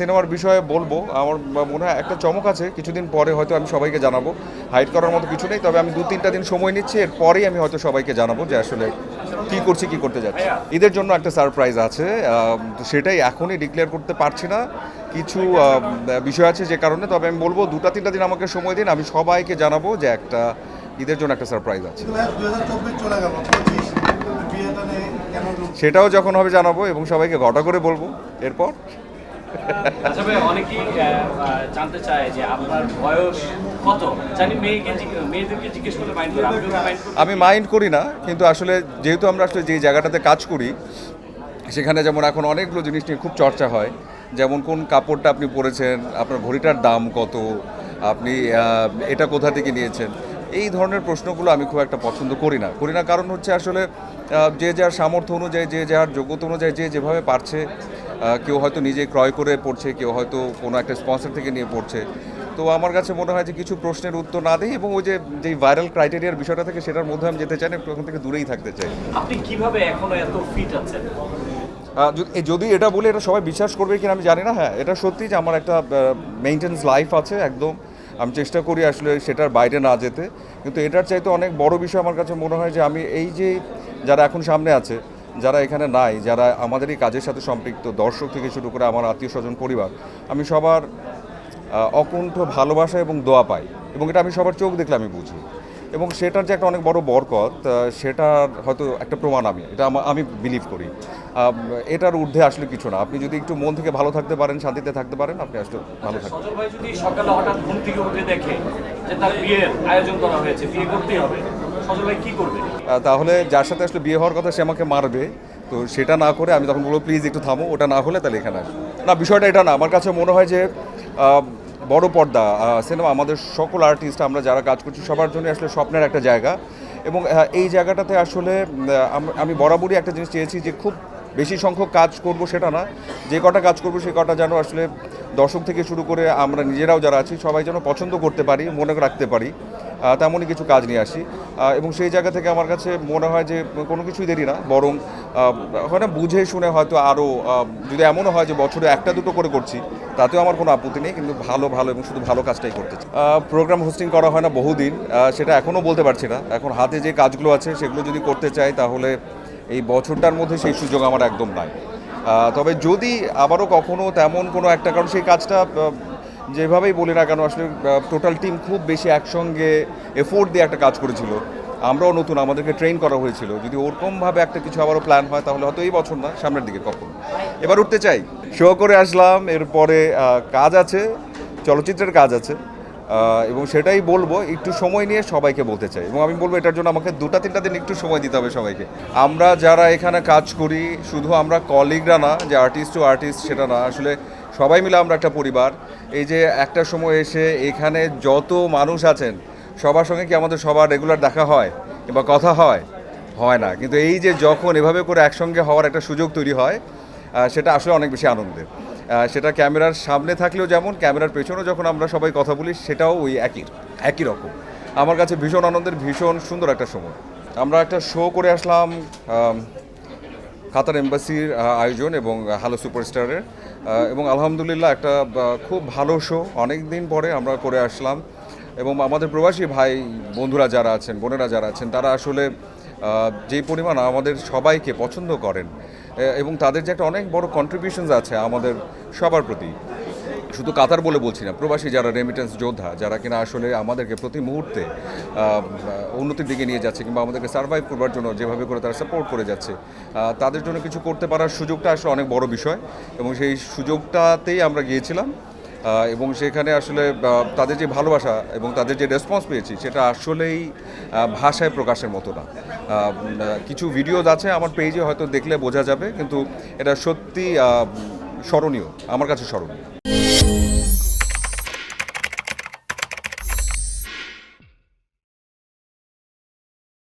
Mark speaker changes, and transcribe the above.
Speaker 1: সিনেমার বিষয়ে বলব আমার মনে হয় একটা চমক আছে কিছুদিন পরে হয়তো আমি সবাইকে জানাব। হাইড করার মতো কিছু নেই তবে আমি দু তিনটা দিন সময় নিচ্ছি এরপরেই আমি হয়তো সবাইকে জানাব যে আসলে কি করছি কি করতে যাচ্ছি। ঈদের জন্য একটা সারপ্রাইজ আছে সেটাই এখনই ডিক্লেয়ার করতে পারছি না। কিছু বিষয় আছে যে কারণে তবে আমি বলব দুটা তিনটা দিন আমাকে সময় দিন আমি সবাইকে জানাব যে একটা ঈদের জন্য একটা সারপ্রাইজ আছে। সেটাও যখন হবে জানাব এবং সবাইকে ঘটা করে বলব এরপর
Speaker 2: আচ্ছা ভাই, অনেকেই জানতে চায় যে আপনার বয়স কত? জানি মেয়েকে মেয়েদেরকে জিজ্ঞেস করলে মাইন্ড
Speaker 1: আমি মাইন্ড করি না, কিন্তু আসলে যেহেতু আমরা আসলে যে জায়গাটাতে কাজ করি, সেখানে যেমন এখন অনেকগুলো জিনিস নিয়ে খুব চর্চা হয়। যেমন কোন কাপড়টা আপনি পরেছেন, আপনার ঘড়িটার দাম কত, আপনি এটা কোথা থেকে নিয়েছেন, এই ধরনের প্রশ্নগুলো আমি খুব একটা পছন্দ করি না। করি না কারণ হচ্ছে আসলে যে যার সামর্থ্য অনুযায়ী, যে যার যোগ্যতা অনুযায়ী, যে যেভাবে পারছে কেউ হয়তো নিজে ক্রয় করে পড়ছে কেউ হয়তো কোনো একটা স্পন্সর থেকে নিয়ে পড়ছে। তো আমার কাছে মনে হয় যে কিছু প্রশ্নের উত্তর না দিই এবং ওই যে যে ভাইরাল ক্রাইটেরিয়ার বিষয়টা থেকে সেটার মধ্যে আমি যেতে চাই না ওখান থেকে দূরেই থাকতে চাই।
Speaker 2: আপনি কীভাবে এখনও এত ফিট আছেন?
Speaker 1: যদি- যদি এটা বলে এটা সবাই বিশ্বাস করবে কিনা আমি জানি না হ্যাঁ এটা সত্যি যে আমার একটা মেনটেন্স লাইফ আছে একদম। আমি চেষ্টা করি আসলে সেটার বাইরে না যেতে। কিন্তু এটার চাইতে অনেক বড় বিষয় আমার কাছে মনে হয় যে আমি এই যে যারা এখন সামনে আছে যারা এখানে নাই, যারা আমাদের এই কাজের সাথে সম্পৃক্ত, দর্শক থেকে শুরু করে আমার আত্মীয় স্বজন, পরিবার, আমি সবার অকুণ্ঠ ভালোবাসা এবং দোয়া পাই এবং এটা আমি সবার চোখ দেখলে আমি বুঝি। এবং সেটার যে একটা অনেক বড় বরকত সেটার হয়তো একটা প্রমাণ আমি, এটা আমি বিলিভ করি। এটার ঊর্ধ্বে আসলে কিছু না। আপনি যদি একটু মন থেকে ভালো থাকতে পারেন, শান্তিতে থাকতে পারেন, আপনি আসলে ভালো থাকবেন।
Speaker 2: সকালে হঠাৎ ঘুম থেকে উঠে দেখে যে তার বিয়ের আয়োজন করা হয়েছে, বিয়ে করতেই হবে কি করবে?
Speaker 1: তাহলে যার সাথে আসলে বিয়ে হওয়ার কথা সে আমাকে মারবে, তো সেটা না করে আমি তখন বলব, প্লিজ একটু থামো, ওটা না হলে তাহলে এখানে আসব না, বিষয়টা এটা না, আমার কাছে মনে হয় যে বড় পর্দা সিনেমা, আমাদের সকল আর্টিস্ট আমরা যারা কাজ করছি, সবার জন্য আসলে স্বপ্নের একটা জায়গা। এবং এই জায়গাটাতে আসলে আমি বরাবরই একটা জিনিস চেয়েছি যে, খুব বেশি সংখ্যক কাজ করব সেটা না, যে কটা কাজ করব সে কটা যেন আসলে দর্শক থেকে শুরু করে আমরা নিজেরাও যারা আছি, সবাই যেন পছন্দ করতে পারি, মনে রাখতে পারি। তেমনই কিছু কাজ নিয়ে আসি। এবং সেই জায়গা থেকে আমার কাছে মনে হয় যে কোনো কিছুই দেরি না, বরং হয় না বুঝে শুনে হয়তো আরও যদি এমনও হয় যে বছরে একটা দুটো করে করছি, তাতেও আমার কোনো আপত্তি নেই, কিন্তু ভালো ভালো এবং শুধু ভালো কাজটাই করতে চাই। প্রোগ্রাম হোস্টিং করা হয় না বহুদিন সেটা এখনও বলতে পারছি না। এখন হাতে যে কাজগুলো আছে সেগুলো যদি করতে চাই, তাহলে এই বছরটার মধ্যে সেই সুযোগ আমার একদম নাই। তবে যদি আবারও কখনো তেমন কোনো একটা, কারণ সেই কাজটা যেভাবেই বলি না কেন, আসলে টোটাল টিম খুব বেশি একসঙ্গে এফোর্ট দিয়ে একটা কাজ করেছিল। আমরাও নতুন, আমাদেরকে ট্রেন করা হয়েছিল। যদি ওরকমভাবে একটা কিছু আবারও প্ল্যান হয়, তাহলে হয়তো এই বছর না, সামনের দিকে কখন। এবার উঠতে চাই। শো করে আসলাম, এরপরে কাজ আছে, চলচ্চিত্রের কাজ আছে। এবং সেটাই বলব, একটু সময় নিয়ে সবাইকে বলতে চাই। এবং আমি বলব, এটার জন্য আমাকে দুটা, তিনটা দিন একটু সময় দিতে হবে সবাইকে। আমরা যারা এখানে কাজ করি, শুধু আমরা কলিগরা না, যে আর্টিস্ট টু আর্টিস্ট সেটা না, আসলে সবাই মিলে আমরা একটা পরিবার। এই যে একটা সময় এসে এখানে যত মানুষ আছেন, সবার সঙ্গে কি আমাদের সবার রেগুলার দেখা হয় কিংবা কথা হয়? হয় না। কিন্তু এই যে যখন এভাবে করে একসঙ্গে হওয়ার একটা সুযোগ তৈরি হয় সেটা আসলে অনেক বেশি আনন্দের। সেটা ক্যামেরার সামনে থাকলেও যেমন, ক্যামেরার পেছনেও যখন আমরা সবাই কথা বলি, সেটাও ওই একই একই রকম। আমার কাছে ভীষণ আনন্দের, ভীষণ সুন্দর একটা সময় আমরা একটা শো করে আসলাম কাতার এম্বাসির আয়োজন এবং হ্যালো সুপারস্টারের এবং আলহামদুলিল্লাহ একটা খুব ভালো শো অনেক দিন পরে আমরা করে আসলাম। এবং আমাদের প্রবাসী ভাই, বন্ধুরা যারা আছেন, বোনেরা যারা আছেন, তারা আসলে যেই পরিমাণ আমাদের সবাইকে পছন্দ করেন এবং তাদের যে একটা অনেক বড় কন্ট্রিবিউশনস আছে আমাদের সবার প্রতি। শুধু কাতার বলে বলছি না, প্রবাসী যারা রেমিটেন্স যোদ্ধা, যারা কিনা আসলে আমাদেরকে প্রতি মুহূর্তে উন্নতির দিকে নিয়ে যাচ্ছে কিংবা আমাদেরকে সার্ভাইভ করবার জন্য যেভাবে করে তারা সাপোর্ট করে যাচ্ছে তাদের জন্য কিছু করতে পারার সুযোগটা আসলে অনেক বড় বিষয়, এবং সেই সুযোগটাতেই আমরা গিয়েছিলাম। এবং সেখানে আসলে তাদের যে ভালোবাসা এবং তাদের যে রেসপন্স পেয়েছি, সেটা আসলেই ভাষায় প্রকাশের মতো না। কিছু ভিডিওজ আছে আমার পেজে হয়তো দেখলে বোঝা যাবে, কিন্তু এটা সত্যি স্মরণীয়, আমার কাছে স্মরণীয়।